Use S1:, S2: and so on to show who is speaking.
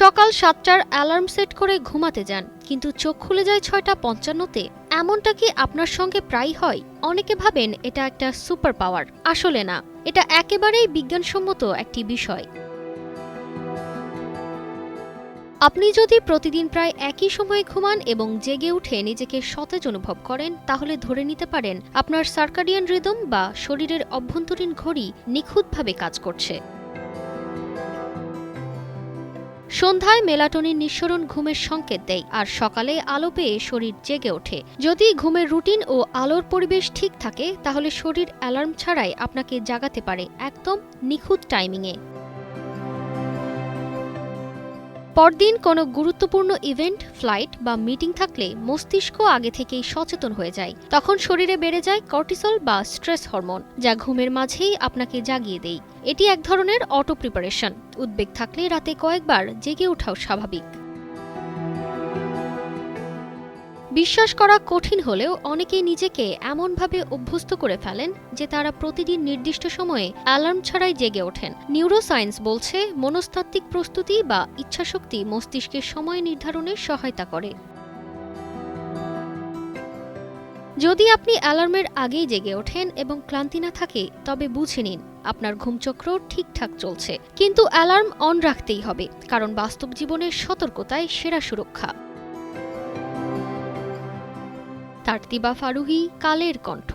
S1: সকাল সাতটার alarm set করে ঘুমাতে যান, কিন্তু চোখ খুলে যায় ছয়টা পঞ্চান্নতে। এমনটা কি আপনার সঙ্গে প্রায় হয়? অনেকে ভাবেন এটা একটা সুপার পাওয়ার। আসলে না, এটা একেবারেই বিজ্ঞানসম্মত একটি বিষয়। আপনি যদি প্রতিদিন প্রায় একই সময়ে ঘুমান এবং জেগে উঠে নিজেকে সতেজ অনুভব করেন, তাহলে ধরে নিতে পারেন আপনার সার্কাডিয়ান রিদম বা শরীরের অভ্যন্তরীণ ঘড়ি নিখুঁতভাবে কাজ করছে। সন্ধ্যায় মেলাটোনিন নিঃসরণ ঘুমের সংকেত দেয়, আর সকালে আলো পেয়ে শরীর জেগে ওঠে। যদি ঘুমের রুটিন ও আলোর পরিবেশ ঠিক থাকে, তাহলে শরীর অ্যালার্ম ছাড়াই আপনাকে জাগাতে পারে একদম নিখুঁত টাইমিংয়ে। পরদিন কোনো গুরুত্বপূর্ণ ইভেন্ট, ফ্লাইট বা মিটিং থাকলে মস্তিষ্ক আগে থেকেই সচেতন হয়ে যায়। তখন শরীরে বেড়ে যায় কর্টিসল বা স্ট্রেস হরমোন, যা ঘুমের মাঝেই আপনাকে জাগিয়ে দেয়। এটি এক ধরনের অটো প্রিপারেশন উদ্বেগ থাকলে রাতে কয়েকবার জেগে ওঠাও স্বাভাবিক। বিশ্বাস করা কঠিন হলেও অনেকেই নিজেকে এমনভাবে অভ্যস্ত করে ফেলেন যে তারা প্রতিদিন নির্দিষ্ট সময়ে অ্যালার্ম ছাড়াই জেগে ওঠেন। নিউরোসায়েন্স বলছে, মনস্তাত্ত্বিক প্রস্তুতি বা ইচ্ছাশক্তি মস্তিষ্কের সময় নির্ধারণে সহায়তা করে। যদি আপনি অ্যালার্মের আগেই জেগে ওঠেন এবং ক্লান্তি না থাকে, তবে বুঝে নিন, আপনার ঘুমচক্র ঠিকঠাক চলছে। কিন্তু অ্যালার্ম অন রাখতেই হবে, কারণ বাস্তব জীবনের সতর্কতায় সেরা সুরক্ষা। তারতিবা ফারুহি কালের কণ্ঠ।